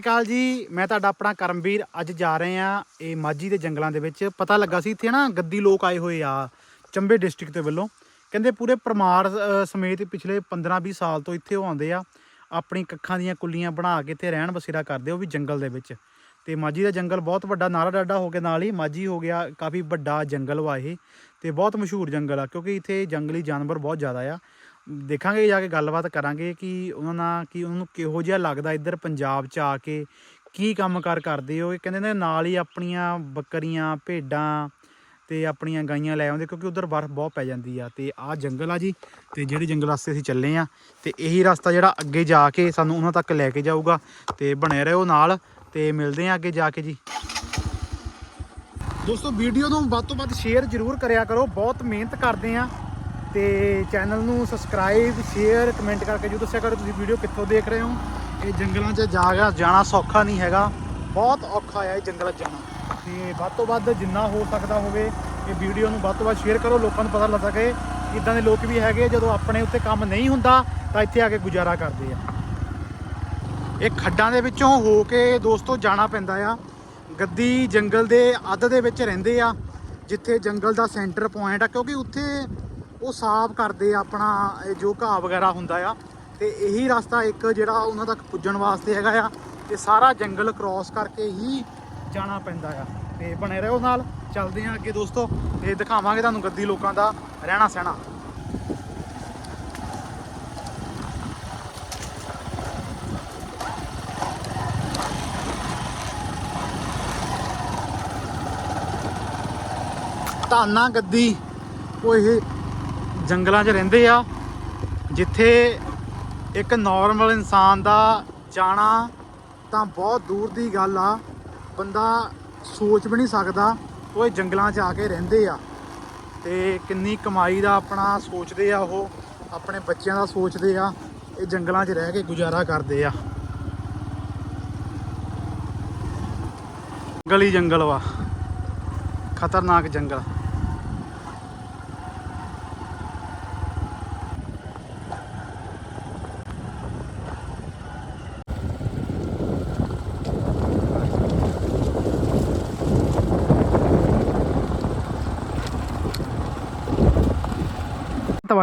ਕਾਲ ਜੀ, ਮੈਂ ਤੁਹਾਡਾ ਆਪਣਾ ਕਰਮਵੀਰ ਅੱਜ ਜਾ ਰਹੇ ਆ ਇਹ ਮਾਝੀ ਦੇ ਜੰਗਲਾਂ ਦੇ ਵਿੱਚ। ਪਤਾ ਲੱਗਾ ਸੀ ਇੱਥੇ ਨਾ ਗੱਦੀ ਲੋਕ ਆਏ ਹੋਏ ਆ ਚੰਬੇ ਡਿਸਟ੍ਰਿਕਟ ਦੇ ਵੱਲੋਂ। ਕਹਿੰਦੇ ਪੂਰੇ ਪਰਮਾਰ ਸਮੇਤ ਪਿਛਲੇ 15-20 ਸਾਲ ਤੋਂ ਇੱਥੇ ਉਹ ਆਉਂਦੇ ਆ। ਆਪਣੀ ਕੱਖਾਂ ਦੀਆਂ ਕੁੱਲੀਆਂ ਬਣਾ ਕੇ ਇੱਥੇ ਰਹਿਣ ਬਸੇਰਾ ਕਰਦੇ ਉਹ ਵੀ ਜੰਗਲ ਦੇ ਵਿੱਚ। ਤੇ ਮਾਝੀ ਦਾ ਜੰਗਲ ਬਹੁਤ ਵੱਡਾ ਨਾਲਾ ਡਾਡਾ ਹੋ ਕੇ ਨਾਲ ਹੀ ਮਾਝੀ ਹੋ ਗਿਆ, ਕਾਫੀ ਵੱਡਾ ਜੰਗਲ ਵਾ ਇਹ। ਤੇ ਬਹੁਤ ਮਸ਼ਹੂਰ ਜੰਗਲ ਆ ਕਿਉਂਕਿ ਇੱਥੇ ਜੰਗਲੀ ਜਾਨਵਰ ਬਹੁਤ ਜ਼ਿਆਦਾ ਆ। ਦੇਖਾਂਗੇ, ਜਾ ਕੇ ਗੱਲਬਾਤ ਕਰਾਂਗੇ ਕਿ ਉਹਨਾਂ ਨਾਲ ਕਿ ਉਹਨਾਂ ਨੂੰ ਕਿਹੋ ਜਿਹਾ ਲੱਗਦਾ ਇੱਧਰ ਪੰਜਾਬ 'ਚ ਆ ਕੇ, ਕੀ ਕੰਮਕਾਰ ਕਰਦੇ ਹੋ ਇਹ ਕਹਿੰਦੇ ਨੇ ਨਾਲ ਹੀ ਆਪਣੀਆਂ ਬੱਕਰੀਆਂ, ਭੇਡਾਂ ਤੇ ਆਪਣੀਆਂ ਗਾਈਆਂ ਲੈ ਆਉਂਦੇ, ਕਿਉਂਕਿ ਉਧਰ ਬਰਫ਼ ਬਹੁਤ ਪੈ ਜਾਂਦੀ ਆ। ਤੇ ਆਹ ਜੰਗਲ ਆ ਜੀ, ਤੇ ਜਿਹੜੇ ਜੰਗਲ ਵਾਸਤੇ ਅਸੀਂ ਚੱਲੇ ਆ, ਤੇ ਇਹੀ ਰਸਤਾ ਜਿਹੜਾ ਅੱਗੇ ਜਾ ਕੇ ਸਾਨੂੰ ਉਹਨਾਂ ਤੱਕ ਲੈ ਕੇ ਜਾਊਗਾ। ਤੇ ਬਣੇ ਰਹੋ ਨਾਲ, ਤੇ ਮਿਲਦੇ ਆ ਅੱਗੇ ਜਾ ਕੇ ਜੀ। ਦੋਸਤੋ, ਵੀਡੀਓ ਨੂੰ ਵੱਧ ਤੋਂ ਵੱਧ ਸ਼ੇਅਰ ਜ਼ਰੂਰ ਕਰਿਆ ਕਰੋ, ਬਹੁਤ ਮਿਹਨਤ ਕਰਦੇ ਆ। ਤੇ ਚੈਨਲ ਨੂੰ ਸਬਸਕ੍ਰਾਈਬ ਸ਼ੇਅਰ ਕਮੈਂਟ ਕਰਕੇ ਜ਼ਰੂਰ ਦੱਸਿਆ ਕਰੋ ਤੁਸੀਂ ਵੀਡੀਓ ਕਿੱਥੋਂ ਦੇਖ ਰਹੇ ਹੋ। ਇਹ ਜੰਗਲਾਂ 'ਚ ਜਾ ਜਾਣਾ ਸੌਖਾ ਨਹੀਂ ਹੈਗਾ। ਬਹੁਤ ਔਖਾ ਹੈ ਇਹ ਜੰਗਲਾਂ 'ਚ ਜਾਣਾ। ਤੇ ਵੱਧ ਤੋਂ ਵੱਧ ਜਿੰਨਾ ਹੋ ਸਕਦਾ ਹੋਵੇ, ਇਹ ਵੀਡੀਓ ਨੂੰ ਵੱਧ ਤੋਂ ਵੱਧ ਸ਼ੇਅਰ ਕਰੋ, ਲੋਕਾਂ ਨੂੰ ਪਤਾ ਲੱਗ ਸਕੇ ਇਦਾਂ ਦੇ ਲੋਕ ਵੀ ਹੈਗੇ। ਜਦੋਂ ਆਪਣੇ ਉੱਤੇ ਕੰਮ ਨਹੀਂ ਹੁੰਦਾ, ਤਾਂ ਇੱਥੇ ਆ ਕੇ ਗੁਜ਼ਾਰਾ ਕਰਦੇ ਆ। ਇਹ ਖੱਡਾਂ ਦੇ ਵਿੱਚੋਂ ਹੋ ਕੇ ਦੋਸਤੋ ਜਾਣਾ ਪੈਂਦਾ ਆ। ਗੱਦੀ ਜੰਗਲ ਦੇ ਅੱਧ ਦੇ ਵਿੱਚ ਰਹਿੰਦੇ ਆ, ਜਿੱਥੇ ਜੰਗਲ ਦਾ ਸੈਂਟਰ ਪੁਆਇੰਟ ਆ, ਕਿਉਂਕਿ ਉੱਥੇ ਉਹ ਸਾਫ਼ ਕਰਦੇ ਆਪਣਾ, ਇਹ ਜੋ ਘਾਹ ਵਗੈਰਾ ਹੁੰਦਾ ਆ। ਤੇ ਇਹੀ ਰਸਤਾ ਇੱਕ ਜਿਹੜਾ ਉਹਨਾਂ ਤੱਕ ਪੁੱਜਣ ਵਾਸਤੇ ਹੈਗਾ ਆ। ਤੇ ਸਾਰਾ ਜੰਗਲ ਕ੍ਰਾਸ ਕਰਕੇ ਹੀ ਜਾਣਾ ਪੈਂਦਾ ਆ। ਤੇ ਬਣੇ ਰਹੋ ਨਾਲ, ਚੱਲਦੇ ਆ ਅੱਗੇ ਦੋਸਤੋ। ਤੇ ਦਿਖਾਵਾਂਗੇ ਤੁਹਾਨੂੰ ਗੱਦੀ ਲੋਕਾਂ ਦਾ ਰਹਿਣਾ ਸਹਿਣਾ। ਧਾਨਾ ਗੱਦੀ। ਕੋਈ ਜੰਗਲਾਂ 'ਚ ਰਹਿੰਦੇ ਆ, ਜਿੱਥੇ ਇੱਕ ਨਾਰਮਲ ਇਨਸਾਨ ਦਾ ਜਾਣਾ ਤਾਂ ਬਹੁਤ ਦੂਰ ਦੀ ਗੱਲ ਆ, ਬੰਦਾ ਸੋਚ ਵੀ ਨਹੀਂ ਸਕਦਾ ਉਹ ਇਹ ਜੰਗਲਾਂ 'ਚ ਆ ਕੇ ਰਹਿੰਦੇ ਆ। ਤੇ ਕਿੰਨੀ ਕਮਾਈ ਦਾ ਆਪਣਾ ਸੋਚਦੇ ਆ ਉਹ, ਆਪਣੇ ਬੱਚਿਆਂ ਦਾ ਸੋਚਦੇ ਆ, ਇਹ ਜੰਗਲਾਂ 'ਚ ਰਹਿ ਕੇ ਗੁਜ਼ਾਰਾ ਕਰਦੇ ਆ। ਗਲੀ ਜੰਗਲ ਵਾ, ਖਤਰਨਾਕ ਜੰਗਲ।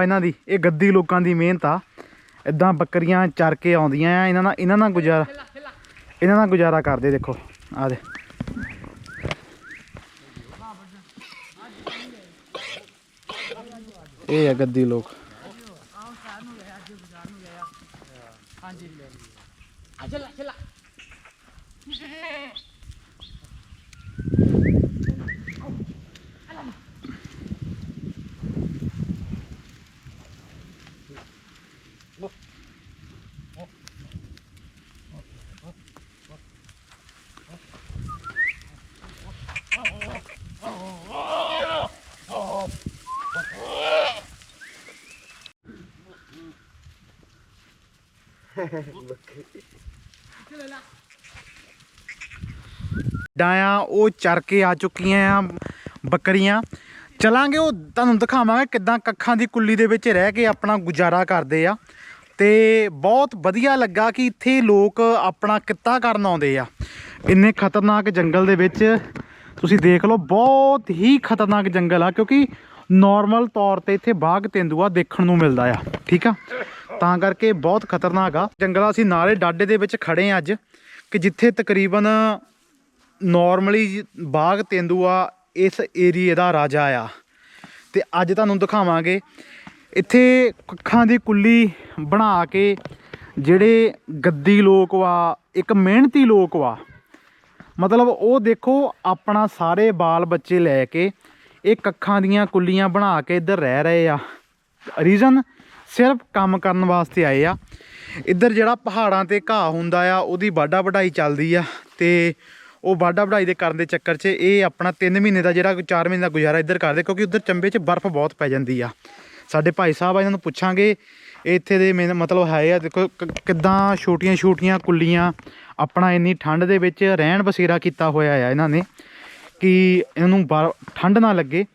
ਇਹਨਾਂ ਦੀ, ਇਹ ਗੱਦੀ ਲੋਕਾਂ ਦੀ ਮਿਹਨਤ ਆ। ਇਦਾਂ ਬੱਕਰੀਆਂ ਚਰ ਕੇ ਆਉਂਦੀਆਂ ਆ, ਇਹਨਾਂ ਨਾਲ ਇਹਨਾਂ ਨਾਲ ਗੁਜ਼ਾਰਾ ਇਹਨਾਂ ਨਾਲ ਗੁਜ਼ਾਰਾ ਕਰਦੇ ਦੇਖੋ, ਆ ਦੇ। ਇਹ ਆ ਗੱਦੀ ਲੋਕ। ਡਾਇਆ, ਉਹ ਚਰ ਕੇ ਆ ਚੁੱਕੀਆਂ ਆ ਬੱਕਰੀਆਂ। ਚਲਾਂਗੇ ਉਹ, ਤੁਹਾਨੂੰ ਦਿਖਾਵਾਂਗੇ ਕਿਦਾਂ ਕੱਖਾਂ ਦੀ ਕੁੱਲੀ ਦੇ ਵਿੱਚ ਰਹਿ ਕੇ ਆਪਣਾ ਗੁਜ਼ਾਰਾ ਕਰਦੇ ਆ। ਤੇ ਬਹੁਤ ਵਧੀਆ ਲੱਗਾ ਕਿ ਇੱਥੇ ਲੋਕ ਆਪਣਾ ਕਿੱਤਾ ਕਰਨ ਆਉਂਦੇ ਆ। ਇੰਨੇ ਖਤਰਨਾਕ ਜੰਗਲ ਦੇ ਵਿੱਚ ਤੁਸੀਂ ਦੇਖ ਲਓ, ਬਹੁਤ ਹੀ ਖਤਰਨਾਕ ਜੰਗਲ ਆ, ਕਿਉਂਕਿ ਨਾਰਮਲ ਤੌਰ ਤੇ ਇੱਥੇ ਬਾਗ ਤੇਂਦੂਆ ਦੇਖਣ ਨੂੰ ਮਿਲਦਾ ਆ। ਠੀਕ ਆ? ਤਾਂ ਕਰਕੇ ਬਹੁਤ ਖਤਰਨਾਕ ਆ। ਜੰਗਲ ਅਸੀਂ ਨਾਲੇ ਡਾਡੇ ਦੇ ਵਿੱਚ ਖੜੇ ਆ ਅੱਜ, ਕਿ ਜਿੱਥੇ ਤਕਰੀਬਨ ਨਾਰਮਲੀ ਬਾਗ ਤੇਂਦੂਆ ਇਸ ਏਰੀਏ ਦਾ ਰਾਜਾ ਆ। ਤੇ ਅੱਜ ਤੁਹਾਨੂੰ ਦਿਖਾਵਾਂਗੇ, ਇੱਥੇ ਕੱਖਾਂ ਦੀ ਕੁੱਲੀ ਬਣਾ ਕੇ ਜਿਹੜੇ ਗੱਦੀ ਲੋਕ ਵਾ ਇੱਕ ਮਿਹਨਤੀ ਲੋਕ ਵਾ ਮਤਲਬ ਉਹ ਦੇਖੋ ਆਪਣਾ ਸਾਰੇ ਬਾਲ ਬੱਚੇ ਲੈ ਕੇ ਇਹ ਕੱਖਾਂ ਦੀਆਂ ਕੁੱਲੀਆਂ ਬਣਾ ਕੇ ਇੱਧਰ ਰਹਿ ਰਹੇ ਆ। ਰੀਜ਼ਨ ਸਿਰਫ ਕੰਮ ਕਰਨ ਵਾਸਤੇ ਆਏ ਆ। ਇੱਧਰ ਜਿਹੜਾ ਪਹਾੜਾਂ ਤੇ ਘਾਹ ਹੁੰਦਾ ਆ, ਉਹਦੀ ਵਾਢਾ ਵਢਾਈ ਚੱਲਦੀ ਆ ਤੇ ਉਹ ਵਾਢਾ ਵਢਾਈ ਦੇ ਕਰਨ ਦੇ ਚੱਕਰ 'ਚ ਇਹ ਆਪਣਾ 3 ਮਹੀਨੇ ਦਾ ਜਿਹੜਾ 4 ਮਹੀਨੇ ਦਾ ਗੁਜ਼ਾਰਾ ਇੱਧਰ ਕਰਦੇ ਕਿਉਂਕਿ ਉੱਧਰ ਚੰਬੇ 'ਚ ਬਰਫ਼ ਬਹੁਤ ਪੈ ਜਾਂਦੀ ਆ। ਸਾਡੇ ਭਾਈ ਸਾਹਿਬ ਆ, ਇਹਨਾਂ ਨੂੰ ਪੁੱਛਾਂਗੇ, ਇੱਥੇ ਦੇ ਮੇਨ ਮਤਲਬ ਹੈ ਆ, ਦੇਖੋ ਕ- ਕਿੱਦਾਂ ਛੋਟੀਆਂ ਛੋਟੀਆਂ ਕੁੱਲੀਆਂ ਆਪਣਾ ਇੰਨੀ ਠੰਡ ਦੇ ਵਿੱਚ ਰਹਿਣ ਬਸੇਰਾ ਕੀਤਾ ਹੋਇਆ ਆ ਇਹਨਾਂ ਨੇ ਕਿ ਇਹਨੂੰ ਬਰ- ਠੰਡ ਨਾ ਲੱਗੇ।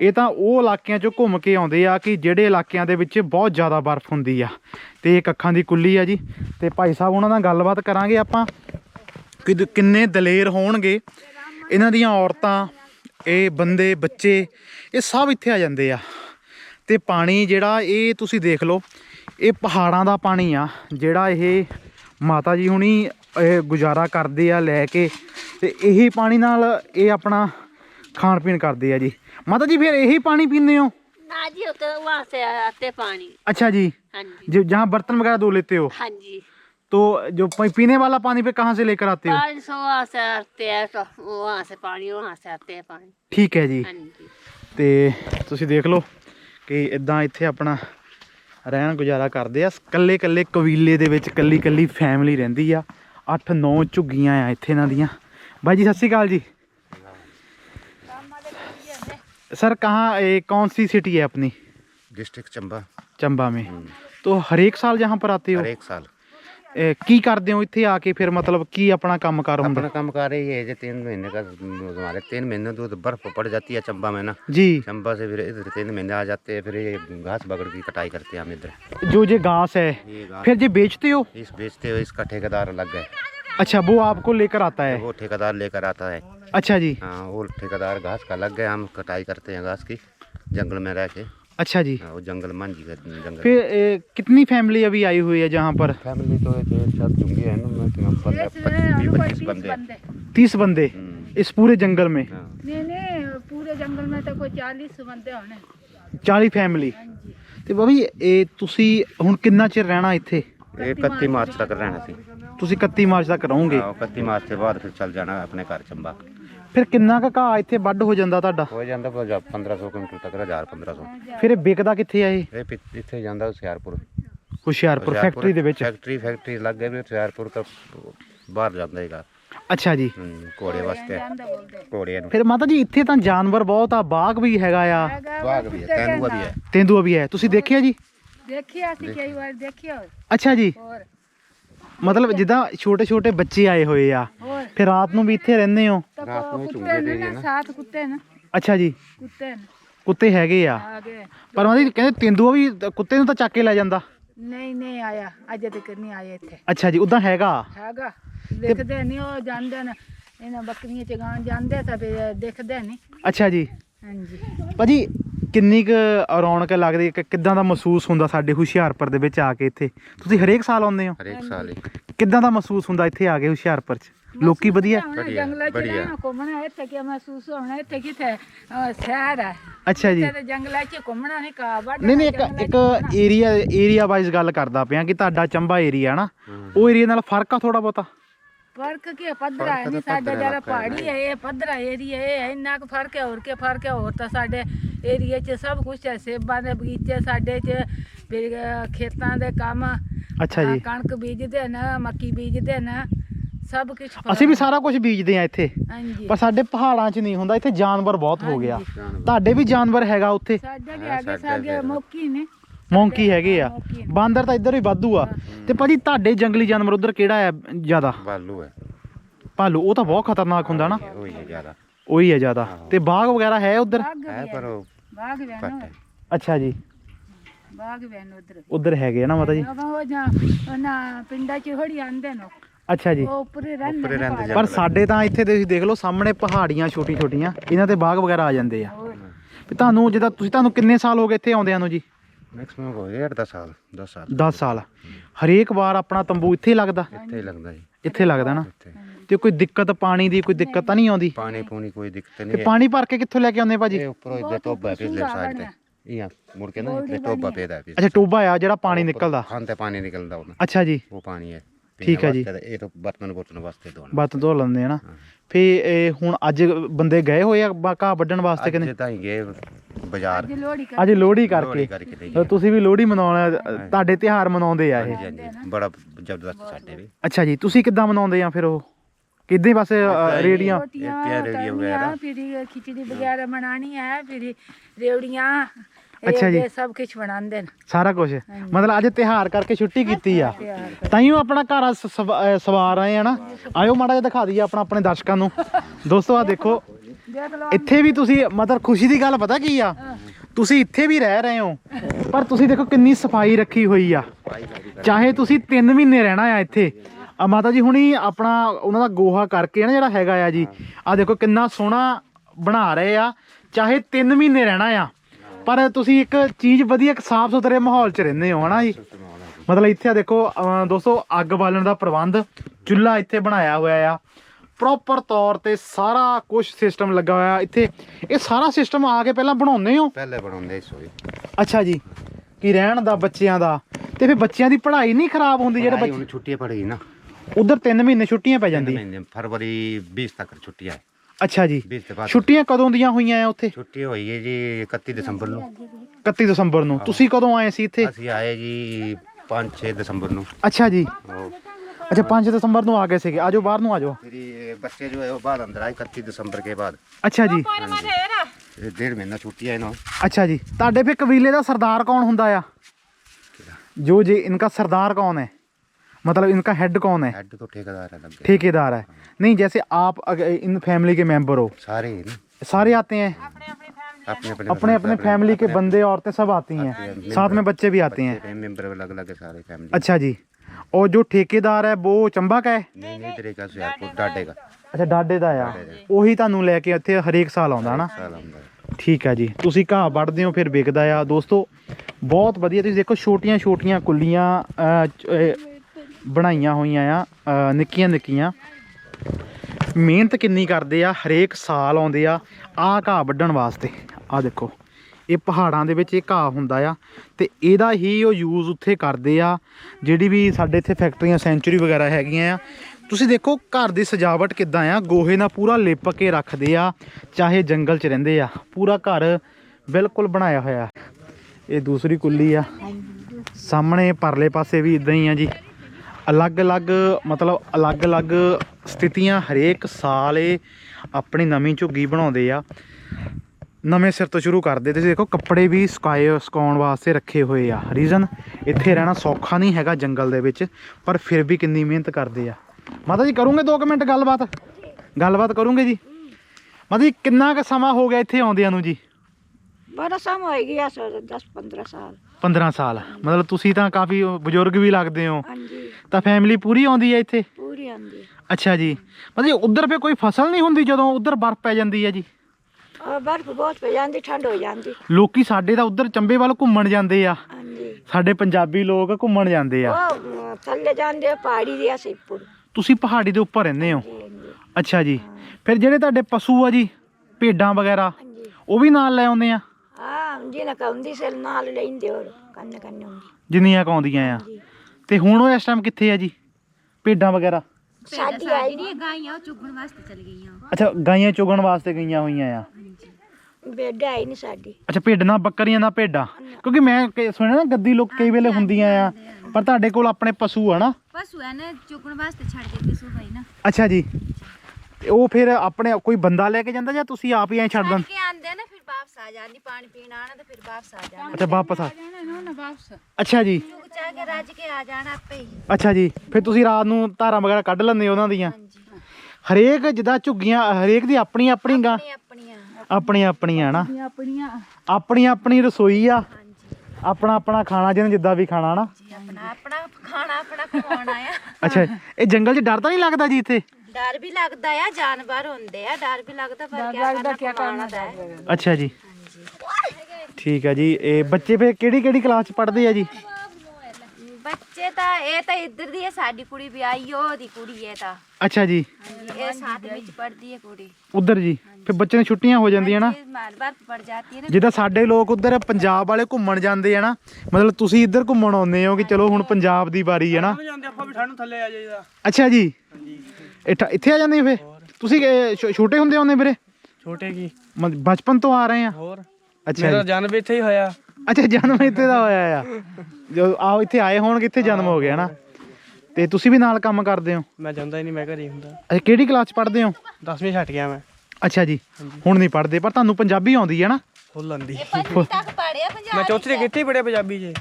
ਇਹ ਤਾਂ ਉਹ ਇਲਾਕਿਆਂ 'ਚੋਂ ਘੁੰਮ ਕੇ ਆਉਂਦੇ ਆ ਕਿ ਜਿਹੜੇ ਇਲਾਕਿਆਂ ਦੇ ਵਿੱਚ ਬਹੁਤ ਜ਼ਿਆਦਾ ਬਰਫ਼ ਹੁੰਦੀ ਆ। ਤੇ ਇਹ ਕੱਖਾਂ ਦੀ ਕੁੱਲੀ ਆ ਜੀ। ਤੇ ਭਾਈ ਸਾਹਿਬ, ਉਹਨਾਂ ਨਾਲ ਗੱਲਬਾਤ ਕਰਾਂਗੇ ਆਪਾਂ। ਕਿ- ਕਿੰਨੇ ਦਲੇਰ ਹੋਣਗੇ? ਇਹਨਾਂ ਦੀਆਂ ਔਰਤਾਂ, ਇਹ ਬੰਦੇ, ਬੱਚੇ, ਇਹ ਸਭ ਇੱਥੇ ਆ ਜਾਂਦੇ ਆ। ਤੇ ਪਾਣੀ ਜਿਹੜਾ, ਇਹ ਤੁਸੀਂ ਦੇਖ ਲਓ, ਇਹ ਪਹਾੜਾਂ ਦਾ ਪਾਣੀ ਆ, ਜਿਹੜਾ ਇਹ ਮਾਤਾ ਜੀ ਹੁਣੀ, ਇਹ ਗੁਜ਼ਾਰਾ ਕਰਦੇ ਆ ਲੈ ਕੇ। ਤੇ ਇਹੀ ਪਾਣੀ ਨਾਲ ਇਹ ਆਪਣਾ ਖਾਣ ਪੀਣ ਕਰਦੇ ਆ ਜੀ। ਮਾਤਾ ਜੀ ਫਿਰ ਇਹੀ ਪਾਣੀ ਪੀਂਦੇ ਹੋ ना जी वो तो वहाँ से आते पानी अच्छा जी हाँ जी जो जहाँ बर्तन वगैरह धो लेते हो हाँ जी तो जो प- पीने वाला पानी पे कहाँ से लेकर आते हो पाँच सौ वहाँ से आते हैं तो वहाँ से पानी वहाँ से आते हैं पानी ਠੀਕ ਹੈ ਜੀ हाँ जी ਤੇ ਤੁਸੀਂ ਦੇਖ ਲਓ ਕਿ ਇਦਾਂ ਇੱਥੇ ਆਪਣਾ ਰਹਿਣ ਗੁਜ਼ਾਰਾ ਕਰਦੇ ਆ ਕੱਲੇ ਕੱਲੇ ਕਬੀਲੇ ਦੇ ਵਿੱਚ ਕੱਲੀ ਕੱਲੀ ਫੈਮਿਲੀ ਰਹਿੰਦੀ ਆ 8-9 ਝੁੱਗੀਆਂ ਆ ਇੱਥੇ ਇਹਨਾਂ ਦੀਆਂ ਬਾਈ ਜੀ ਸਤਿ ਸ਼੍ਰੀ ਅਕਾਲ जी सर कहाँ ए, कौन सी सिटी है अपनी डिस्ट्रिक्ट चंबा चंबा में तो हर एक साल यहाँ पर आते हो हर एक साल ए, ਕੀ ਕਰਦੇ ਹੋ ਇੱਥੇ ਆ ਕੇ ਫਿਰ ਮਤਲਬ ਕੀ ਆਪਣਾ ਕੰਮਕਾਰ ਹੁੰਦਾ अपना काम कर रही है ये तीन महीने का हमारे तीन महीने दूध बर्फ पड़ जाती है चंबा में ना जी चंबा से फिर इधर तीन महीने आ जाते हैं फिर ये घास बगड़ की कटाई करते हैं हम इधर जो ये घास है ये घास फिर ये बेचते हो इस बेचते हुए इसका ठेकेदार अलग है अच्छा वो आपको लेकर आता है वो ठेकेदार लेकर आता है अच्छा जी हाँ वो ठेकेदार घास का अलग है हम कटाई करते हैं घास की जंगल में रह के अच्छा जी हाँ, वो जंगल मान जी का जंगल फिर ए, कितनी फैमिली अभी आई हुई है जहाँ पर फैमिली तो एक साथ चुंगी है ना मैं तो पंद्रह पच्चीस बीस पच्चीस बंदे तीस बंदे हम्म, इस पूरे जंगल में हाँ। नहीं नहीं पूरे जंगल में तो कोई चालीस बंदे होने 40 ਫੈਮਿਲੀ ਤੇ ਬਾਬੀ ਇਹ ਤੁਸੀਂ ਹੁਣ ਕਿੰਨਾ ਚਿਰ ਰਹਿਣਾ ਇੱਥੇ ये इकतीस मार्च तक रहना थी ਤੁਸੀਂ 31 ਮਾਰਚ ਤੱਕ ਰਹੋਗੇ इकतीस मार्च के बाद फिर चल जाना अपने घर चंबा ਫਿਰ ਕਿੰਨਾ ਕੁ ਘਾਹ ਇੱਥੇ ਵੱਢ ਹੋ ਜਾਂਦਾ ਤੁਹਾਡਾ? ਹੋ ਜਾਂਦਾ 1500 ਕੁਇੰਟਲ ਤੱਕ 1000 1500 ਫਿਰ ਇਹ ਵਿਕਦਾ ਕਿੱਥੇ ਆ ਇਹ? ਇਹ ਇੱਥੇ ਜਾਂਦਾ ਹੁਸ਼ਿਆਰਪੁਰ। ਹੁਸ਼ਿਆਰਪੁਰ ਫੈਕਟਰੀ ਦੇ ਵਿੱਚ? ਫੈਕਟਰੀ ਫੈਕਟਰੀ ਲੱਗ ਗਏ ਵੀ ਹੁਸ਼ਿਆਰਪੁਰ ਤੋਂ ਬਾਹਰ ਜਾਂਦਾ ਹੈਗਾ। ਅੱਛਾ ਜੀ। ਘੋੜੇ ਵਾਸਤੇ। ਘੋੜਿਆਂ ਨੂੰ। ਫਿਰ ਮਾਤਾ ਜੀ ਇੱਥੇ ਤਾਂ ਜਾਨਵਰ ਬਹੁਤ ਆ ਬਾਗ ਵੀ ਹੈਗਾ ਆ। ਬਾਗ ਵੀ ਹੈ ਤੈਨੂੰ ਵੀ ਹੈ। ਤੇਂਦੂਆ ਵੀ ਹੈ। ਤੁਸੀਂ ਦੇਖਿਆ ਜੀ? ਦੇਖਿਆ ਅਸੀਂ ਕਈ ਵਾਰ ਦੇਖਿਆ। ਅੱਛਾ ਜੀ। ਹੋਰ। ਮਤਲਬ ਜਿੱਦਾਂ ਛੋਟੇ ਛੋਟੇ ਬੱਚੇ ਆਏ ਹੋਏ ਆ ਫਿਰ ਰਾਤ ਨੂੰ ਵੀ ਇੱਥੇ ਰਹਿੰਦੇ ਹੋ? ਕੁੱਤੇ ਨੇ ਅੱਛਾ ਜੀ। ਕੁੱਤੇ ਹੈਗੇ ਆ। ਪਰ ਮਤਲਬ ਕਹਿੰਦੇ ਤੇਂਦੂਆ ਵੀ ਕੁੱਤੇ ਨੂੰ ਤਾਂ ਚੱਕ ਕੇ ਲੈ ਜਾਂਦਾ। ਨਹੀਂ ਨਹੀਂ ਆਇਆ। ਅਜੇ ਤੱਕ ਨਹੀਂ ਆਇਆ ਇੱਥੇ। ਅੱਛਾ ਜੀ ਉਦਾਂ ਹੈਗਾ। ਹੈਗਾ। ਦੇਖਦੇ ਨਹੀਂ ਉਹ ਜਾਂਦੇ ਨੇ। ਇਹਨਾਂ ਬੱਕਰੀਆਂ ਚਗਾਣ ਜਾਂਦੇ ਤਾਂ ਦੇਖਦੇ ਨਹੀਂ। ਅੱਛਾ ਜੀ। ਹਾਂਜੀ। ਭਾਜੀ ਕਿੰਨੀ ਕੁ ਰੌਣਕ ਲੱਗਦੀ ਕਿ ਕਿੱਦਾਂ ਦਾ ਮਹਿਸੂਸ ਹੁੰਦਾ ਸਾਡੇ ਹੁਸ਼ਿਆਰਪੁਰ ਦੇ ਵਿੱਚ ਆ ਕੇ ਇੱਥੇ? ਤੁਸੀਂ ਹਰੇਕ ਸਾਲ ਆਉਂਦੇ ਹੋ? ਹਰੇਕ ਸਾਲ ਹੀ। ਕਿੱਦਾਂ ਦਾ ਮਹਿਸੂਸ ਹੁੰਦਾ ਇੱਥੇ ਆ ਕੇ ਹੁਸ਼ਿਆਰਪੁਰ 'ਚ? ਲੋਕੀ ਵਧੀਆ? ਜੰਗਲਾਂ ਚ ਘੁੰਮਣਾ ਇੱਥੇ ਕੀ ਮਹਿਸੂਸ ਹੋਣਾ? ਇੱਥੇ ਕਿਥੇ? ਸ਼ਹਿਰ ਹੈ। ਅੱਛਾ ਜੀ। ਜੰਗਲਾਂ ਚ ਘੁੰਮਣਾ ਨਹੀਂ ਕਾ ਵੱਡ ਨਹੀਂ ਨਹੀਂ ਇੱਕ ਇੱਕ ਏਰੀਆ ਏਰੀਆ ਵਾਈਜ਼ ਗੱਲ ਕਰਦਾ ਤੁਹਾਡਾ ਚੰਬਾ ਏਰੀਆ ਨਾਲ ਫ਼ਰਕ ਆ ਥੋੜਾ ਬਹੁਤਾ? ਫ਼ਰਕ ਕੀ ਹੈ, ਪੱਧਰਾ ਹੈ ਨਹੀਂ ਸਾਡਾ ਜਿਹੜਾ ਪਹਾੜੀ ਹੈ। ਇਹ ਪੱਧਰਾ ਏਰੀਆ ਇਹ ਇੰਨਾ ਕੁ ਫ਼ਰਕ ਹੈ ਹੋਰ ਕੀ ਫ਼ਰਕ ਹੈ ਹੋਰ ਤਾਂ ਸਾਡੇ ਏਰੀਆ 'ਚ ਸਭ ਕੁਝ ਹੈ ਸੇਬਾਂ ਦੇ ਬਗੀਚੇ ਸਾਡੇ 'ਚ ਫਿਰ ਅਹ, ਖੇਤਾਂ ਦੇ ਕੰਮ ਅੱਛਾ ਜੀ। ਕਣਕ ਬੀਜਦੇ ਨੇ ਮੱਕੀ ਬੀਜਦੇ ਨੇ ਸਭ ਕੁਝ ਅਸੀਂ ਵੀ ਸਾਰਾ ਕੁਝ ਬੀਜਦੇ ਆ ਇੱਥੇ। ਹਾਂਜੀ। ਪਰ ਸਾਡੇ ਪਹਾੜਾਂ 'ਚ ਨਹੀਂ ਹੁੰਦਾ ਇੱਥੇ ਜਾਨਵਰ ਬਹੁਤ ਹੋ ਗਿਆ। ਤੁਹਾਡੇ ਵੀ ਜਾਨਵਰ ਹੈਗਾ ਉੱਥੇ। ਸਾਡੇ ਵੀ ਅੱਗੇ ਸਾਗੇ ਮੋਕੀ ਨੇ। ਮੌਂਕੀ ਹੈਗੇ ਆ। ਮੌਂਕੀ। ਬਾਂਦਰ ਤਾਂ ਇੱਧਰ ਹੀ ਵਾਧੂ ਆ। ਤੇ ਭਾਜੀ ਤੁਹਾਡੇ ਜੰਗਲੀ ਜਾਨਵਰ ਉਧਰ ਕਿਹੜਾ ਹੈ ਜ਼ਿਆਦਾ? ਬਾਲੂ ਹੈ। ਭਾਲੂ ਉਹ ਤਾਂ ਬਹੁਤ ਖਤਰਨਾਕ ਹੁੰਦਾ ਨਾ। ਉਹ ਹੀ ਹੈ ਜ਼ਿਆਦਾ। ਉਹੀ ਹੈ ਜ਼ਿਆਦਾ। ਤੇ ਬਾਗ ਵਗੈਰਾ ਹੈ ਉਧਰ? ਬਾਗ ਵੀ ਹੈ ਹੈ। ਪਰ ਉਹ ਬਾਗ ਵੀ ਹੈ ਘੱਟ ਨਾ ਹੈ। ਅੱਛਾ ਜੀ। ਬਾਗ ਵੀ ਹਨ ਉਧਰ। ਉਧਰ ਹੈਗੇ ਆ ਨਾ ਮਾਤਾ ਜੀ? ਉਹ ਜਾਂ ਉਹਨਾਂ ਪਿੰਡਾਂ 'ਚ ਹੋੜੀ ਆਂਦੇ ਨੇ। ਅੱਛਾ ਜੀ। ਉਹ ਉੱਪਰੇ ਰਹਿੰਦੇ ਉੱਪਰੇ ਨੇ ਰਹਿੰਦੇ ਪਹਾੜਾਂ ਪਰ ਸਾਡੇ ਤਾਂ ਇੱਥੇ ਤੁਸੀਂ ਦੇਖ ਲਓ ਸਾਹਮਣੇ ਪਹਾੜੀਆਂ ਛੋਟੀ ਛੋਟੀਆਂ ਇਹਨਾਂ ਤੇ ਬਾਗ ਵਗੈਰਾ ਆ ਜਾਂਦੇ ਆ। ਵੀ ਤੁਹਾਨੂੰ ਜਿੱਦਾਂ ਤੁਸੀਂ ਤੁਹਾਨੂੰ ਕਿੰਨੇ ਸਾਲ ਹੋ ਗਏ ਇੱਥੇ ਆਉਂਦਿਆਂ ਨੂੰ ਜੀ? ਮੈਕਸਿਮਮ ਹੋ ਗਿਆ 10 ਸਾਲ 10 ਸਾਲ। 10 ਸਾਲ। ਹਰੇਕ ਵਾਰ ਆਪਣਾ ਤੰਬੂ ਇੱਥੇ ਹੀ ਲੱਗਦਾ? ਇੱਥੇ ਹੀ ਲੱਗਦਾ ਜੀ। ਇੱਥੇ ਲੱਗਦਾ ਨਾ? ਇੱਥੇ। ਤੇ ਕੋਈ ਦਿੱਕਤ ਪਾਣੀ ਦੀ ਕੋਈ ਦਿੱਕਤ ਤਾਂ ਨਹੀਂ ਆਉਂਦੀ? ਪਾਣੀ ਪੂਣੀ ਕੋਈ ਦਿੱਕਤ ਤੇ ਨਹੀਂ ਹੈ। ਪਾਣੀ ਭਰ ਕੇ ਕਿੱਥੋਂ ਲੈ ਕੇ ਆਉਂਦੇ ਭਾਜੀ? ਇਹ ਉੱਪਰੋਂ ਇੱਧਰ ਟੋਬਾ ਹੈ ਪਿਛਲੇ ਸਾਈਡ ਤੇ। ਇਹ ਮੁੜ ਕੇ ਨਾ ਇੱਥੇ ਟੋਬਾ ਪੈਦਾ ਹੈ ਅੱਛਾ ਟੋਬਾ ਆ ਜਿਹੜਾ ਪਾਣੀ ਨਿਕਲਦਾ। ਖਾਂ ਤੇ ਪਾਣੀ ਨਿਕਲਦਾ ਉਹਨਾਂ ਅੱਛਾ ਜੀ। ਉਹ ਪਾਣੀ ਹੈ। ਠੀਕ ਹੈ ਜੀ। ਇਹ ਤਾਂ ਬਰਤਨ ਬੁਰਤਨ ਵਾਸਤੇ ਧੋਣਾ ਬਰਤਨ ਧੋ ਲੈਂਦੇ ਹਨਾ ਫੇ ਇਹ ਹੁਣ ਅੱਜ ਬੰਦੇ ਗਏ ਹੋਏ ਆ ਬਾ- ਘਾਹ ਵਾਸਤੇ ਕਿਨੇ ਅੱਜ ਤਾਂ ਹੀ ਗਏ ਬਾਜ਼ਾਰ। ਅੱਜ ਲੋਹੜੀ ਕਰਕੇ। ਤੁਸੀਂ ਵੀ ਲੋਹੜੀ ਮਨਾਉਣਾ ਤੁਹਾਡੇ ਤਿਹਾਰ ਮਨਾਉਂਦੇ ਆ ਇਹ? ਬੜਾ ਜ਼ਬਰਦਸਤ ਸਾਡੇ ਵੀ। ਅੱਛਾ ਜੀ ਤੁਸੀਂ ਕਿੱਦਾਂ ਮਨਾਉਂਦੇ ਆ ਫਿਰ ਉਹ? ਕਿੱਦੇ ਪਾਸੇ ਅ, ਤਾਂ ਜੀ। ਰੇੜੀਆਂ ਰੋਟੀਆਂ ਤਲਨੀਆਂ, ਫਿਰ ਖਿਚੜੀ ਵਗੈਰਾ ਬਣਾਣੀ ਹੈ ਫਿਰ ਰੇਵੜੀਆਂ ਅੱਛਾ ਜੀ। ਸਭ ਕੁਝ ਬਣਾਉਂਦੇ ਨੇ। ਸਾਰਾ ਕੁਝ ਮਤਲਬ ਅੱਜ ਤਿਹਾਰ ਕਰਕੇ ਛੁੱਟੀ ਕੀਤੀ ਆ। ਤਾਈਓ ਆਪਣਾ ਘਰ ਅੱਜ ਸਵ- ਅਹ ਸਵਾਰ ਆਏ ਆ ਨਾ। ਆਇਓ ਮਾੜਾ ਜਿਹਾ ਦਿਖਾ ਦਈਏ ਆਪਣਾ ਆਪਣੇ ਦਰਸ਼ਕਾਂ ਨੂੰ। ਦੋਸਤੋ ਆ ਦੇਖੋ। ਇੱਥੇ ਵੀ ਤੁਸੀਂ ਮਤਲਬ ਖੁਸ਼ੀ ਦੀ ਗੱਲ ਪਤਾ ਕੀ ਆ? ਤੁਸੀਂ ਇੱਥੇ ਵੀ ਰਹਿ ਰਹੇ ਹੋ ਪਰ ਤੁਸੀਂ ਦੇਖੋ ਕਿੰਨੀ ਸਫ਼ਾਈ ਰੱਖੀ ਹੋਈ ਆ। ਚਾਹੇ ਤੁਸੀਂ 3 ਮਹੀਨੇ ਰਹਿਣਾ ਆ ਇੱਥੇ। ਆ ਮਾਤਾ ਜੀ ਹੁਣੀ ਆਪਣਾ ਉਹਨਾਂ ਦਾ ਗੋਹਾ ਕਰਕੇ ਨਾ ਜਿਹੜਾ ਹੈਗਾ ਆ ਜੀ ਆ ਦੇਖੋ ਕਿੰਨਾ ਸੋਹਣਾ ਬਣਾ ਰਹੇ ਆ। ਚਾਹੇ 3 ਮਹੀਨੇ ਰਹਿਣਾ ਆ ਪਰ ਤੁਸੀਂ ਇੱਕ ਚੀਜ਼ ਵਧੀਆ ਇੱਕ ਸਾਫ਼ ਸੁਥਰੇ ਮਾਹੌਲ 'ਚ ਰਹਿੰਦੇ ਹੋ ਹਨਾ ਜੀ? ਮਤਲਬ ਇੱਥੇ ਆ ਦੇਖੋ ਦੋਸਤੋ ਅੱਗ ਬਾਲਣ ਦਾ ਪ੍ਰਬੰਧ ਚੁੱਲ੍ਹਾ ਇੱਥੇ ਬਣਾਇਆ ਹੋਇਆ ਆ। ਪ੍ਰੋਪਰ ਤੌਰ ਤੇ ਸਾਰਾ ਕੁਝ ਸਿਸਟਮ ਲੱਗਾ ਹੋਇਆ ਇੱਥੇ। ਇਹ ਸਾਰਾ ਸਿਸਟਮ ਆ ਕੇ ਪਹਿਲਾਂ ਬਣਾਉਂਦੇ ਹੋ? ਪਹਿਲੇ ਬਣਾਉਂਦੇ ਸੋਈ। ਅੱਛਾ ਜੀ ਕੀ ਰਹਿਣ ਦਾ ਬੱਚਿਆਂ ਦਾ? ਤੇ ਫਿਰ ਬੱਚਿਆਂ ਦੀ ਪੜ੍ਹਾਈ ਨਹੀਂ ਖਰਾਬ ਹੁੰਦੀ ਜਿਹੜੇ ਬੱਚੇ ਹੁਣ ਛੁੱਟੀਆਂ ਪੜ ਗਈ ਨਾ। ਉਧਰ 3 ਮਹੀਨੇ ਛੁੱਟੀਆਂ ਪੈ ਜਾਂਦੀਆਂ ਫਰਵਰੀ 20 ਤੱਕ ਛੁੱਟੀਆਂ। ਅੱਛਾ ਜੀ बीस के बाद ਛੁੱਟੀਆਂ ਕਦੋਂ ਦੀਆਂ ਹੋਈਆਂ ਆ ਉੱਥੇ ਛੁੱਟੀ ਹੋਈ ਹੈ ਜੀ 31 ਦਸੰਬਰ ਨੂੰ 31 ਦਸੰਬਰ ਨੂੰ ਤੁਸੀਂ ਕਦੋਂ ਆਏ ਸੀ ਇੱਥੇ ਅਸੀਂ ਆਏ ਜੀ 5-6 ਦਸੰਬਰ ਨੂੰ ਅੱਛਾ ਜੀ ਉਹ ਅੱਛਾ 5 ਦਸੰਬਰ ਨੂੰ ਆ ਗਏ ਸੀਗੇ ਆਜੋ ਬਾਹਰ ਨੂੰ ਆਜੋ फिर ये बच्चे जो है वो बाद अंदर आए इकतीस दिसंबर के बाद ਅੱਛਾ ਜੀ ये डेढ़ महीना छुट्टी है ना ਅੱਛਾ ਜੀ ਤੁਹਾਡੇ ਫਿਰ ਕਬੀਲੇ ਦਾ ਸਰਦਾਰ ਕੌਣ ਹੁੰਦਾ ਆ ਜੋ ਜੀ ਇਨਕਾ ਸਰਦਾਰ कौन है मतलब इनका हेड कौन है हेड तो ठेकेदार है लग गए ठेकेदार है नहीं जैसे आप अगर इन फैमिली के मेंबर हो सारे ही ना सारे आते हैं अपने अपने अपने अपने फैमिली के बंदे औरतें सब आती हैं साथ में बच्चे भी आते हैं मेंबर अलग अलग है सारे फैमिली अच्छा जी और जो ठेकेदार है वो चंबा का है नहीं नहीं तरीका से आपको डांटेगा ਅੱਛਾ ਡਾਡੇ ਦਾ ਆ ਉਹੀ ਤੁਹਾਨੂੰ ਲੈ ਕੇ ਇੱਥੇ ਹਰੇਕ ਸਾਲ ਆਉਂਦਾ ਹਨਾ साल अंदर ਠੀਕ ਹੈ ਜੀ ਤੁਸੀਂ ਘਾਹ ਵੱਢਦੇ ਹੋ ਫਿਰ ਵਿਕਦਾ ਆ ਦੋਸਤੋ ਬਹੁਤ ਵਧੀਆ ਤੁਸੀਂ ਦੇਖੋ ਛੋਟੀਆਂ ਛੋਟੀਆਂ ਕੁੱਲੀਆਂ ਅਹ, ਚ- ਅਹ, ਬਣਾਈਆਂ ਹੋਈਆਂ ਆ ਨਿੱਕੀਆਂ ਨਿੱਕੀਆਂ। ਮਿਹਨਤ ਕਿੰਨੀ ਕਰਦੇ ਆ, ਹਰੇਕ ਸਾਲ ਆਉਂਦੇ ਆ, ਆਹ ਘਾਹ ਵੱਢਣ ਵਾਸਤੇ। ਆਹ ਦੇਖੋ, ਇਹ ਪਹਾੜਾਂ ਦੇ ਵਿੱਚ ਇਹ ਘਾਹ ਹੁੰਦਾ ਆ ਤੇ ਇਹਦਾ ਹੀ ਉਹ ਯੂਜ਼ ਉੱਥੇ ਕਰਦੇ ਆ, ਜਿਹੜੀ ਵੀ ਸਾਡੇ ਇੱਥੇ ਫੈਕਟਰੀਆਂ ਸੈਂਚਰੀ ਵਗੈਰਾ ਹੈਗੀਆਂ ਆ। ਤੁਸੀਂ ਦੇਖੋ, ਘਰ ਦੀ ਸਜਾਵਟ ਕਿੱਦਾਂ ਆ, ਗੋਹੇ ਨਾਲ ਪੂਰਾ ਲਿਪ ਕੇ ਰੱਖਦੇ ਆ, ਚਾਹੇ ਜੰਗਲ 'ਚ ਰਹਿੰਦੇ ਆ। ਪੂਰਾ ਘਰ ਬਿਲਕੁਲ ਬਣਾਇਆ ਹੋਇਆ। ਇਹ ਦੂਸਰੀ ਕੁੱਲੀ ਆ। ਸਾਹਮਣੇ ਪਰਲੇ ਪਾਸੇ ਵੀ ਇਦਾਂ ਹੀ ਆ ਜੀ। ਅਲੱਗ-ਅਲੱਗ ਮਤਲਬ ਅਲੱਗ-ਅਲੱਗ ਸਥਿਤੀਆਂ ਹਰੇਕ ਸਾਲ ਇਹ ਆਪਣੀ ਨਵੀਂ ਝੁੱਗੀ ਬਣਾਉਂਦੇ ਆ। ਨਵੇਂ ਸਿਰ ਤੋਂ ਸ਼ੁਰੂ ਕਰਦੇ ਤੁਸੀਂ ਦੇਖੋ ਕੱਪੜੇ ਵੀ ਸੁਕਾਏ ਸੁਕਾਉਣ ਵਾਸਤੇ ਰੱਖੇ ਹੋਏ ਆ। ਰੀਜ਼ਨ ਇੱਥੇ ਰਹਿਣਾ ਸੌਖਾ ਨਹੀਂ ਹੈਗਾ ਜੰਗਲ ਦੇ ਵਿੱਚ ਪਰ ਫਿਰ ਵੀ ਕਿੰਨੀ ਮਿਹਨਤ ਕਰਦੇ ਆ। ਮਾਤਾ ਜੀ ਕਰੋਗੇ 2 ਮਿੰਟ ਗੱਲਬਾਤ? ਗੱਲਬਾਤ ਕਰੋਗੇ ਜੀ? ਮਾਤਾ ਜੀ ਕਿੰਨਾ ਕੁ ਸਮਾਂ ਹੋ ਗਿਆ ਇੱਥੇ ਆਉਂਦਿਆਂ ਨੂੰ ਜੀ? ਬੜਾ ਸਮਾਂ ਹੋ ਗਿਆ ਸੋ 10 15 ਸਾਲ। 15 ਸਾਲ। ਮਤਲਬ ਤੁਸੀਂ ਤਾਂ ਕਾਫੀ ਬਜ਼ੁਰਗ ਵੀ ਲੱਗਦੇ ਹੋ। ਹਾਂਜੀ। ਤਾਂ ਫੈਮਿਲੀ ਪੂਰੀ ਆਉਂਦੀ ਹੈ ਇੱਥੇ? ਪੂਰੀ ਆਂਦੀ ਅੱਛਾ ਜੀ। ਮਤਲਬ ਉਧਰ ਫੇ ਕੋਈ ਫਸਲ ਨਹੀਂ ਹੁੰਦੀ ਜਦੋਂ ਉਧਰ ਬਰਫ਼ ਪੈ ਜਾਂਦੀ ਹੈ ਜੀ? ਆ ਬਰਫ ਬਹੁਤ ਪੈ ਜਾਂਦੀ ਠੰਡ ਹੋ ਜਾਂਦੀ। ਲੋਕੀ ਸਾਡੇ ਤਾਂ ਉਧਰ ਚੰਬੇ ਵੱਲ ਘੁੰਮਣ ਜਾਂਦੇ ਆ। ਹਾਂਜੀ। ਸਾਡੇ ਪੰਜਾਬੀ ਲੋਕ ਘੁੰਮਣ ਜਾਂਦੇ ਆ। ਉਹ ਥੱਲੇ ਜਾਂਦੇ ਆ ਪਹਾੜੀ ਦੇ ਅਸੀਂ ਉੱਪਰ ਤੁਸੀਂ ਪਹਾੜੀ ਦੇ ਉੱਪਰ ਰਹਿੰਦੇ ਹੋ? ਅੱਛਾ ਜੀ। ਫਿਰ ਜਿਹੜੇ ਤੁਹਾਡੇ ਪਸ਼ੂ ਆ ਜੀ ਭੇਡਾਂ ਵਗੈਰਾ ਉਹ ਵੀ ਨਾਲ ਲੈ ਆਉਂਦੇ ਆ? ਹਾਂ ਜਿਹਨਾਂ ਕਹੁੰਦੀ ਸੇਲ ਨਾਲ ਲੈਂਦੇ ਹੋਰ ਕੰਨ ਕੰਨ ਹੁੰਦੀ। ਜਿੰਨੀਆਂ ਕੁ ਆਉਂਦੀਆਂ ਆ। ਤੇ ਹੁਣ ਉਹ ਇਸ ਟਾਈਮ ਕਿੱਥੇ ਆ ਜੀ? ਭੇਡਾਂ ਵਗੈਰਾ? ਸਾਡੀ ਆਈ ਨੀ ਗਾਈਆਂ ਉਹ ਚੁਗਣ ਵਾਸਤੇ ਚਲ ਗਈਆਂ। ਅੱਛਾ ਗਾਈਆਂ ਚੁਗਣ ਵਾਸਤੇ ਗਈਆਂ ਹੋਈਆਂ ਆ। ਬੇਡ ਆਈ ਨਹੀਂ ਸਾਡੀ। ਅੱਛਾ ਭੇਡ ਨਾ ਬੱਕਰੀਆਂ ਨਾ ਭੇਡਾਂ। ਕਿਉਂਕਿ ਮੈਂ ਕ- ਸੁਣਿਆ ਨਾ ਗੱਦੀ ਲੋਕ ਕਈ ਵੇਲੇ ਹੁੰਦੀਆਂ ਆ। ਪਰ ਤੁਹਾਡੇ ਕੋਲ ਆਪਣੇ ਪਸ਼ੂ ਆ ਨਾ? ਪਸ਼ੂ ਹੈ ਨਾ ਚੁਗਣ ਵਾਸਤੇ ਛੱਡ ਦਿੱਤੇ ਸੂ ਭਾਈ ਨਾ। ਅੱਛਾ ਜੀ। ਤੇ ਉਹ ਫਿਰ ਆਪਣੇ ਕੋਈ ਬੰਦਾ ਲੈ ਕੇ ਜਾਂਦਾ ਜਾਂ ਤੁਸੀਂ ਆਪ ਹੀ ਐ ਛੱਡ ਦਿੰਦੇ? ਕੇ ਆਂਦੇ ਨਾ ਫਿਰ ਵਾਪਸ ਆ ਜਾਂਦੀ ਪਾਣੀ ਪੀਣ ਆਣਾ ਤੇ ਫਿਰ ਵਾਪਸ ਆ ਜਾਣਾ ਅੱਛਾ ਵਾਪਸ ਆ ਅੱਛਾ ਜੀ। ਚੁਗ ਚਾ ਕੇ ਰੱਜ ਕੇ ਆ ਜਾਣਾ ਆਪੇ ਹੀ। ਅੱਛਾ ਜੀ ਫਿਰ ਤੁਸੀਂ ਰਾਤ ਨੂੰ ਧਾਰਾਂ ਵਗੈਰਾ ਕੱਢ ਲੈਂਦੇ ਹੋ ਉਹਨਾਂ ਦੀਆਂ? ਹਾਂਜੀ। ਹਰੇਕ ਜਿੱਦਾਂ ਝੁੱਗੀਆਂ ਹਰੇਕ ਦੀ ਆਪਣੀ ਆਪਣੀ ਗਾਂ। ਆਪਣੀਆਂ। ਆਪਣੀਆਂ ਆਪਣੀਆਂ ਨਾ। ਆਪਣੀਆਂ। ਆਪਣੀ ਆਪਣੀ ਰਸੋਈ ਆ। ਹਾਂਜੀ। ਆਪਣਾ ਆਪਣਾ ਖਾਣਾ ਜਿਹਨੇ ਜਿੱਦਾਂ ਵੀ ਖਾਣਾ ਨਾ। ਜੀ ਆਪਣਾ ਆਪਣਾ ਖਾਣਾ ਆਪਣਾ ਖਵਾਉਣਾ ਆ। ਅੱਛਾ ਇਹ ਜੰਗਲ 'ਚ ਡਰ ਤਾਂ ਨਹੀਂ ਲੱਗਦਾ ਜੀ ਇੱਥੇ? ਡਰ ਵੀ ਲੱਗਦਾ ਆ ਜਾਨਵਰ ਹੁੰਦੇ ਆ ਡਰ ਵੀ ਲੱਗਦਾ ਪਰ ਕੀ ਕਰਨਾ ਦਾ ਹੈ। ਅੱਛਾ ਜੀ। ਠੀਕ ਹੈ ਜੀ ਇਹ ਬੱਚੇ ਫੇਰ ਕਿਹੜੀ ਕਿਹੜੀ ਕਲਾਸ 'ਚ ਪੜ੍ਹਦੇ ਆ ਜੀ? ਬੱਚੇ ਤਾਂ ਇਹ ਤਾਂ ਇੱਧਰ ਦੀ ਹੈ ਸਾਡੀ ਕੁੜੀ ਵੀ ਆਈ ਉਹਦੀ ਕੁੜੀ ਇਹ ਤਾਂ। ਅੱਛਾ ਜੀ। ਇਹ ਸਾਥ ਵਿੱਚ ਪੜਦੀ ਹੈ ਕੁੜੀ। ਉਧਰ ਜੀ ਫਿਰ ਬੱਚੇ ਨੂੰ ਛੁੱਟੀਆਂ ਹੋ ਜਾਂਦੀਆਂ ਨਾ। ਪੜ ਜਾਂਦੀ ਹੈ ਨਾ। ਜਿੱਦਾਂ ਸਾਡੇ ਲੋਕ ਉਧਰ ਪੰਜਾਬ ਵਾਲੇ ਘੁੰਮਣ ਜਾਂਦੇ ਆ ਨਾ ਮਤਲਬ ਤੁਸੀਂ ਇੱਧਰ ਘੁੰਮਣ ਆਉਂਦੇ ਹੋ ਕਿ ਚਲੋ ਹੁਣ ਪੰਜਾਬ ਦੀ ਵਾਰੀ ਹੈ ਨਾ। ਜਾਂਦੇ ਆਪਾਂ ਵੀ ਠੰਡ ਨੂੰ ਥੱਲੇ ਆ ਜਾਈਦਾ। ਅੱਛਾ ਜੀ। ਇੱਥ- ਇੱਥੇ ਆ ਜਾਂਦੇ ਫੇ ਤੁਸੀਂ ਕਿ ਛੋ- ਛੋਟੇ ਹੁੰਦੇ ਆਉਂਦੇ ਵੀਰੇ? ਛੋਟੇ ਕੀ? ਮਤਲਬ ਬਚਪਨ ਤੋਂ ਆ ਰਹੇ ਆ? ਹੋਰ। ਅੱਛਾ ਮੇਰਾ ਜੀ। ਜਨਮ ਇੱਥੇ ਹੀ ਹੋਇਆ। ਅੱਛਾ ਜਨਮ ਇੱਥੇ ਦਾ ਹੋਇਆ ਆ। ਜੋ ਆਓ ਇੱਥੇ ਆਏ ਹੋਣ ਕਿੱਥੇ ਜਨਮ ਹੋ ਗਿਆ ਨਾ। ਤੇ ਤੁਸੀਂ ਵੀ ਨਾਲ ਕੰਮ ਕਰਦੇ ਹੋ? ਮੈਂ ਜਾਂਦਾ ਹੀ ਨਹੀਂ ਮੈਂ ਘਰੇ ਹੀ ਹੁੰਦਾ। ਅੱਛਾ ਕਿਹੜੀ ਕਲਾਸ ਚ ਪੜ੍ਹਦੇ ਹੋ? 10ਵੀਂ ਛੱਟ ਗਿਆ ਮੈਂ। ਅੱਛਾ ਜੀ। ਹੁਣ ਨਹੀਂ ਪੜ੍ਹਦੇ ਪਰ ਤੁਹਾਨੂੰ ਪੰਜਾਬੀ ਆਉਂਦੀ ਹੈ ਨਾ? ਫੁੱਲ ਆਂਦੀ ਪੰਜਵੀਂ ਤੱਕ ਪੜਿਆ ਪੰਜਾਬ ਮੈਂ ਚੌਥੀ ਤੇ ਕਿੱਥੇ ਪੜਿਆ ਪੰਜਾਬੀ 'ਚ।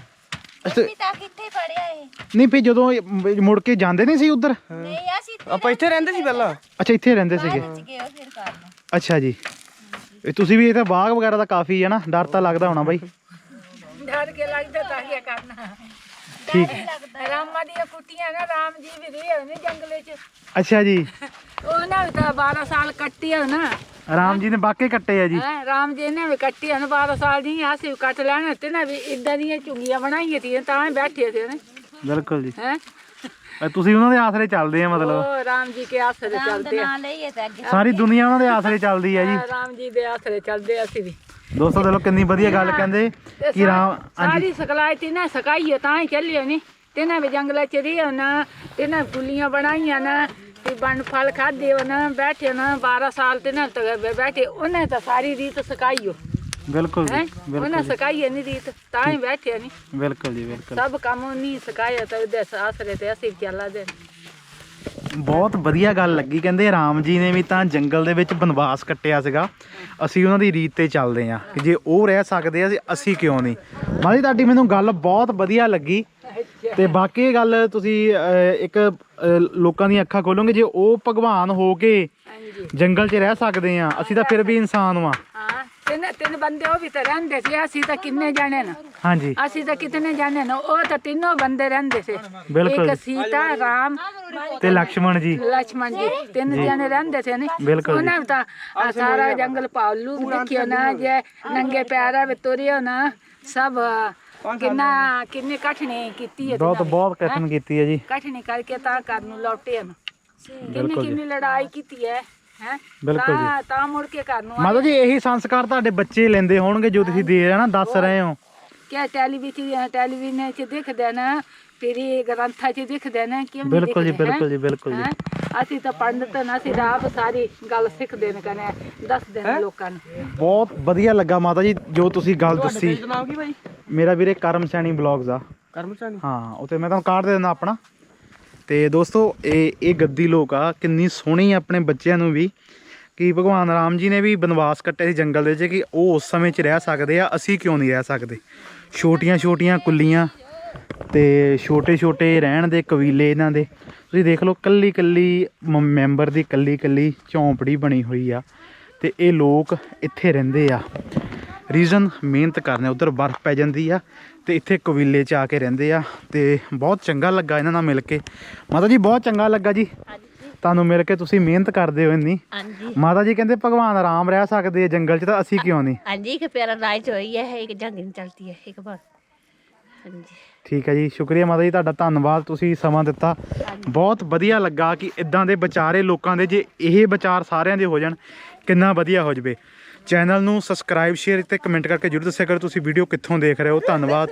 ਅੱਛਾ, ਤੱਕ ਇੱਥੇ ਪੜਿਆ ਇਹ? ਨਹੀਂ ਫਿਰ ਜਦੋਂ ਇਹ ਮ- ਮੁੜ ਕੇ ਜਾਂਦੇ ਨਹੀਂ ਸੀ ਉਧਰ? ਨਹੀਂ ਅਸੀਂ ਆਪਾਂ ਇੱਥੇ ਰਹਿੰਦੇ ਸੀ ਪਹਿਲਾਂ। ਅੱਛਾ ਇੱਥੇ ਰਹਿੰਦੇ ਸੀਗੇ। ਚ ਗਏ ਉਹ ਫਿਰ ਕਰਨਾ ਅੱਛਾ ਜੀ। ਇਹ ਤੁਸੀਂ ਵੀ ਇਹ ਤਾਂ ਬਾਗ ਵਗੈਰਾ ਦਾ ਕਾਫੀ ਹੈ ਨਾ ਡਰ ਤਾਂ ਲੱਗਦਾ ਹੋਣਾ ਬਾਈ। ਡਰ ਕੇ ਲੱਗਦਾ ਤਾਂ ਕੀ ਕਰਨਾ। ਠੀਕ ਰਾਮਾਂ ਦੀਆਂ ਕੁੱਟੀਆਂ ਨਾ ਰਾਮ ਜੀ ਵੀ ਰਹੇ ਨੇ ਜੰਗਲੇ 'ਚ। ਅੱਛਾ ਜੀ। ਉਹਨਾਂ ਵੀ ਤਾਂ 12 ਸਾਲ ਕੱਟੇ ਆ ਨਾ। ਰਾਮ ਜੀ ਨੇ ਵਾਕਈ ਕੱਟੇ ਆ ਜੀ। ਹੈਂ, ਰਾਮ ਜੀ ਨੇ ਵੀ ਕੱਟੇ ਆ ਨਾ 12 ਸਾਲ ਦੀ ਅਸੀਂ ਵੀ ਕੱਟ ਲੈਣੇ ਤੇ ਨਾ ਵੀ ਇਦਾਂ ਦੀਆਂ ਝੁੰਗੀਆਂ ਬਣਾਈਆਂ ਤੀਆਂ ਤਾਂ ਹੀ ਬੈਠੇ ਸੀ ਨੇ ਬਿਲਕੁਲ ਜੀ। ਹੈ? ਤੁਸੀਂ ਉਹਨਾਂ ਦੇ ਆਸਰੇ ਚੱਲਦੇ ਆ ਮਤਲਬ। ਉਹ ਰਾਮ ਜੀ ਕੇ ਆਸਰੇ ਚੱਲਦੇ ਆ। ਨਾ ਲਈਏ ਤਾਂ ਅੱਗੇ। ਸਾਰੀ ਦੁਨੀਆ ਉਹਨਾਂ ਦੇ ਆਸਰੇ ਚੱਲਦੀ ਆ ਜੀ। ਰਾਮ ਜੀ ਦੇ ਆਸਰੇ ਚੱਲਦੇ ਆ ਅਸੀਂ ਵੀ। ਦੋਸਤੋ ਦੇਖੋ ਕਿੰਨੀ ਵਧੀਆ ਗੱਲ ਕਹਿੰਦੇ ਕਿ ਰਾਮ ਸਾਰੀ ਸਕਲਾਈ ਤੇ ਨਾ ਸਕਾਈਏ ਤਾਂ ਹੀ ਚੱਲਿਓ ਨਹੀਂ ਤੇ ਨਾ ਵੀ ਜੰਗਲਾਂ ਚ ਰਹੀ ਨਾ ਤੇ ਨਾ ਕੁਲੀਆਂ ਬਣਾਈਆਂ ਨਾ ਤੇ ਬਣ ਫਲ ਖਾਦੇ ਨਾ ਬੈਠੇ ਨਾ 12 ਸਾਲ ਤੇ ਨਾ ਬੈਠੇ ਉਹਨੇ ਤਾਂ ਸਾਰੀ ਰੀਤ ਸਕਾਈਓ ਬਿਲਕੁਲ ਜੀ ਉਹਨੇ ਸਕਾਈਏ ਨਹੀਂ ਰੀਤ ਤਾਂ ਹੀ ਬੈਠੇ ਨਹੀਂ ਬਿਲਕੁਲ ਜੀ ਬਿਲਕੁਲ। ਸਭ ਕੰਮ ਨਹੀਂ ਸਕਾਇਆ ਤਾਂ ਉਹਦੇ ਆਸਰੇ ਤੇ ਅਸੀਂ ਚੱਲਾ ਦੇ ਬਹੁਤ ਵਧੀਆ ਗੱਲ ਲੱਗੀ। ਕਹਿੰਦੇ ਰਾਮ ਜੀ ਨੇ ਵੀ ਤਾਂ ਜੰਗਲ ਦੇ ਵਿੱਚ ਬਨਵਾਸ ਕੱਟਿਆ ਸੀਗਾ। ਅਸੀਂ ਉਹਨਾਂ ਦੀ ਰੀਤ ਤੇ ਚੱਲਦੇ ਆ ਕਿ ਜੇ ਉਹ ਰਹਿ ਸਕਦੇ ਆ ਅਸੀਂ- ਕਿਉਂ ਨਹੀਂ? ਮਾਲੀ ਤੁਹਾਡੀ ਮੈਨੂੰ ਗੱਲ ਬਹੁਤ ਵਧੀਆ ਲੱਗੀ। ਤੇ ਬਾਕੀ ਇਹ ਗੱਲ ਤੁਸੀਂ ਇੱਕ ਲੋਕਾਂ ਦੀਆਂ ਅੱਖਾਂ ਖੋਲੋਗੇ ਜੇ ਉਹ ਭਗਵਾਨ ਹੋ ਕੇ ਜੰਗਲ 'ਚ ਰਹਿ ਸਕਦੇ ਆ ਅਸੀਂ ਤਾਂ ਫਿਰ ਵੀ ਇਨਸਾਨ ਵਾਂ। ਹਾਂ ਤਿੰਨ ਤਿੰਨ ਬੰਦੇ ਉਹ ਵੀ ਤਾਂ ਰਹਿੰਦੇ ਸੀ ਅਸੀਂ ਤਾਂ ਕਿੰਨੇ ਜਾਣੇ ਨਾ। ਅਸੀਂ ਤਾਂ ਉਹ ਤਾਂ ਬੰਦੇ ਰਹਿੰਦੇ ਸੀ। ਇੱਕ ਸੀਤਾ ਰਾਮ ਲਕਸ਼ਮਣ ਜੀ। ਲక్ష్మణ ਜੀ ਤਿੰਨ ਜਾਣੇ ਰਹਿੰਦੇ ਸੀ ਨੇ। ਬਿਲਕੁਲ ਜੀ। ਸਾਰਾ ਜੰਗਲ ਪਾਲੂ ਦੇਖਿਓ ਨਾ ਜੇ ਨੰਗੇ ਪੈਰਾਂ ਵੀ ਤੁਰਿਓ ਨਾ ਸਭ ਕਿੰਨਾ ਕਿੰਨੇ ਕਠਣੀ ਕੀਤੀ ਹੈ ਬਹੁਤ ਬਹੁਤ ਕਠਨ ਕੀਤੀ ਹੈ ਜੀ। ਕਠਣੀ ਕਰਕੇ ਤਾਂ ਘਰ ਨੂੰ ਲੌਟੇ ਹਨ ਕਿੰਨੀ ਬਿਲਕੁਲ ਕਿੰਨੀ ਲੜਾਈ ਕੀਤੀ ਹੈ। ਹੈ? ਬਿਲਕੁਲ ਤਾਂ ਤਾਂ ਮੁੜ ਕੇ ਘਰ ਨੂੰ ਮਾਤਾ ਜੀ ਇਹੀ ਸੰਸਕਾਰ ਤੁਹਾਡੇ ਬੱਚੇ ਲੈਂਦੇ ਹੋਣਗੇ ਜੋ ਤੁਸੀਂ ਦੇ ਰਹੇ ਨਾ ਦੱਸ ਰਹੇ ਹੋ। ਕਿ ਟੈਲੀਵਿਜ਼ਨ ਟੈਲੀਵਿਜ਼ਨ 'ਚ ਦਿਖਦੇ ਨਾ ਫਿਰ ਇਹ ਗ੍ਰੰਥਾਂ 'ਚ ਦਿਖਦੇ ਨਾ ਕਿਉਂ ਨਹੀਂ ਬਿਲਕੁਲ ਜੀ? ਬਿਲਕੁਲ ਜੀ, ਬਿਲਕੁਲ ਜੀ। ਅਸੀਂ ਤਾਂ ਪੰਡਤ ਨਾ ਅਸੀਂ ਤਾਂ ਆਪ ਸਾਰੀ ਗੱਲ ਸਿੱਖਦੇ ਨੇ ਕਨੇ ਦੱਸਦੇ ਨੇ ਲੋਕਾਂ ਨੂੰ। ਬਹੁਤ ਵਧੀਆ ਲੱਗਾ ਮਾਤਾ ਜੀ ਜੋ ਤੁਸੀਂ ਗੱਲ ਦੱਸੀ। ਨਾਮ ਕੀ ਭਾਈ ਮੇਰਾ ਵੀਰੇ ਕਰਮ ਸੈਣੀ ਬਲੌਗਸ ਆ। ਕਰਮਚਾਰੀ ਹਾਂ ਉਤੇ ਮੈਂ ਤੁਹਾਨੂੰ ਕਾਰਡ ਦੇ ਦਿੰਦਾ ਆਪਣਾ। ਤੇ ਦੋਸਤੋ, ਇਹ ਇਹ ਗੱਦੀ ਲੋਕ ਆ, ਕਿੰਨੀ ਸੋਹਣੀ ਆਪਣੇ ਬੱਚਿਆਂ ਨੂੰ ਵੀ, ਕਿ ਭਗਵਾਨ ਰਾਮ ਜੀ ਨੇ ਵੀ ਬਨਵਾਸ ਕੱਟੇ ਸੀ ਜੰਗਲ ਦੇ ਵਿੱਚ, ਕਿ ਉਹ ਉਸ ਸਮੇਂ 'ਚ ਰਹਿ ਸਕਦੇ ਆ, ਅਸੀਂ ਕਿਉਂ ਨਹੀਂ ਰਹਿ ਸਕਦੇ? ਛੋਟੀਆਂ ਛੋਟੀਆਂ ਕੁੱਲੀਆਂ, ਤੇ ਛੋਟੇ ਛੋਟੇ ਰਹਿਣ ਦੇ ਕਬੀਲੇ ਇਹਨਾਂ ਦੇ। ਤੁਸੀਂ ਦੇਖ ਲਓ, ਕੱਲੀ ਕੱਲੀ ਮ- ਮੈਂਬਰ ਦੀ ਕੱਲੀ ਕੱਲੀ ਝੌਂਪੜੀ ਬਣੀ ਹੋਈ ਆ, ਤੇ ਇਹ ਲੋਕ ਇੱਥੇ ਰਹਿੰਦੇ ਆ। ਰੀਜ਼ਨ ਮਿਹਨਤ ਕਰਨੇ, ਉਧਰ ਬਰਫ਼ ਪੈ ਜਾਂਦੀ ਆ ਤੇ ਇੱਥੇ ਕਬੀਲੇ 'ਚ ਆ ਕੇ ਰਹਿੰਦੇ ਆ ਤੇ ਬਹੁਤ ਚੰਗਾ ਲੱਗਾ ਇਹਨਾਂ ਨਾਲ ਮਿਲ ਕੇ। ਮਾਤਾ ਜੀ ਬਹੁਤ ਚੰਗਾ ਲੱਗਾ ਜੀ। ਤੁਹਾਨੂੰ ਮਿਲ ਕੇ ਤੁਸੀਂ ਮਿਹਨਤ ਕਰਦੇ ਹੋ ਇੰਨੀ। ਹਾਂਜੀ। ਮਾਤਾ ਜੀ ਕਹਿੰਦੇ ਭਗਵਾਨ ਆਰਾਮ ਰਹਿ ਸਕਦੇ ਆ ਜੰਗਲ 'ਚ ਤਾਂ ਅਸੀਂ ਕਿਉਂ ਨਹੀਂ? ਹਾਂਜੀ ਕਿ ਪਿਆਰਾ ਰਾਜ ਹੋਈ ਹੈ ਇੱਕ ਜੰਗ ਨਹੀਂ ਚਲਤੀ ਹੈ ਇੱਕ ਬਾਰ ਹਾਂਜੀ। ਠੀਕ ਹੈ ਜੀ ਸ਼ੁਕਰੀਆ ਮਾਤਾ ਜੀ ਤੁਹਾਡਾ ਧੰਨਵਾਦ ਤੁਸੀਂ ਸਮਾਂ ਦਿੱਤਾ। ਬਹੁਤ ਵਧੀਆ ਲੱਗਾ ਕਿ ਇਦਾਂ ਦੇ ਵਿਚਾਰੇ ਲੋਕਾਂ ਦੇ ਜੇ ਇਹ ਵਿਚਾਰ ਸਾਰਿਆਂ ਦੇ ਹੋ ਜਾਣ ਕਿੰਨਾ ਵਧੀਆ ਹੋ ਜਵੇ। ਚੈਨਲ ਨੂੰ ਸਬਸਕ੍ਰਾਈਬ, ਸ਼ੇਅਰ ਤੇ ਕਮੈਂਟ ਕਰਕੇ ਜਰੂਰ ਦੱਸਿਆ ਕਰੋ। ਤੁਸੀਂ ਵੀਡੀਓ ਕਿੱਥੋਂ ਦੇਖ ਰਹੇ ਹੋ? ਧੰਨਵਾਦ।